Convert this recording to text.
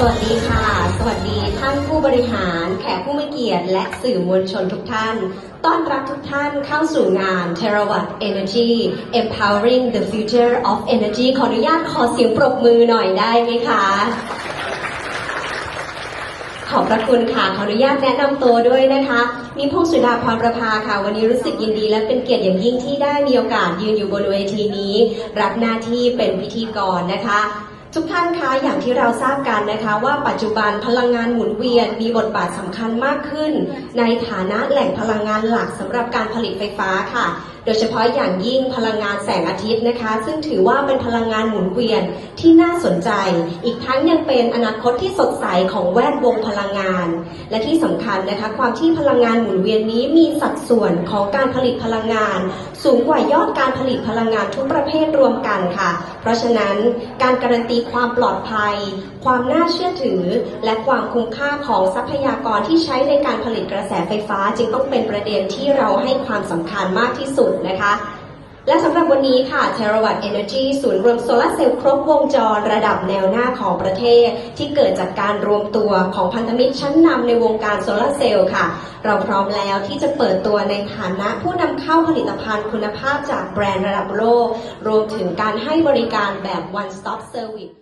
สวัสดีค่ะ สวัสดีท่านผู้บริหาร แขกผู้มีเกียรติ และสื่อมวลชนทุกท่าน ต้อนรับทุกท่านเข้าสู่งาน Terawatt Energy Empowering the Future of Energy ขออนุญาตขอเสียงปรบมือหน่อยได้ไหมคะ ขอบพระคุณค่ะ ขออนุญาตแนะนำตัวด้วยนะคะมีพงศ์สุดาพรประภาค่ะ วันนี้รู้สึกยินดีและเป็นเกียรติอย่างยิ่งที่ได้มีโอกาสยืนอยู่บนเวทีนี้ รับหน้าที่เป็นพิธีกรนะคะ ทุกท่านคะอย่างที่เราทราบกันนะคะว่าปัจจุบันพลังงานหมุนเวียนมีบทบาทสำคัญมากขึ้น ในฐานะแหล่งพลังงานหลักสำหรับการผลิตไฟฟ้าค่ะ โดยเฉพาะอย่างยิ่งพลังงานแสงอาทิตย์นะคะ ซึ่งถือว่าเป็นพลังงานหมุนเวียนที่น่าสนใจ อีกทั้งยังเป็นอนาคตที่สดใสของแวดวงพลังงาน และที่สำคัญนะคะ ความที่พลังงานหมุนเวียนนี้มีสัดส่วนของการผลิตพลังงานสูงกว่ายอดการผลิตพลังงานทุกประเภทรวมกันค่ะ เพราะฉะนั้นการการันตีความปลอดภัย ความน่าเชื่อถือ และความคุ้มค่าของทรัพยากรที่ใช้ในการผลิตกระแสไฟฟ้าจึงต้องเป็นประเด็นที่เราให้ความสำคัญมากที่สุดนะคะ และสำหรับวันนี้ค่ะ Terawatt Energy ศูนย์รวมโซลาร์เซลล์ครบวงจรระดับแนวหน้าของประเทศ ที่เกิดจากการรวมตัวของพันธมิตรชั้นนำในวงการโซลาร์เซลล์ค่ะ เราพร้อมแล้วที่จะเปิดตัวในฐานะผู้นำเข้าผลิตภัณฑ์คุณภาพจากแบรนด์ระดับโลก รวมถึงการให้บริการแบบ one stop service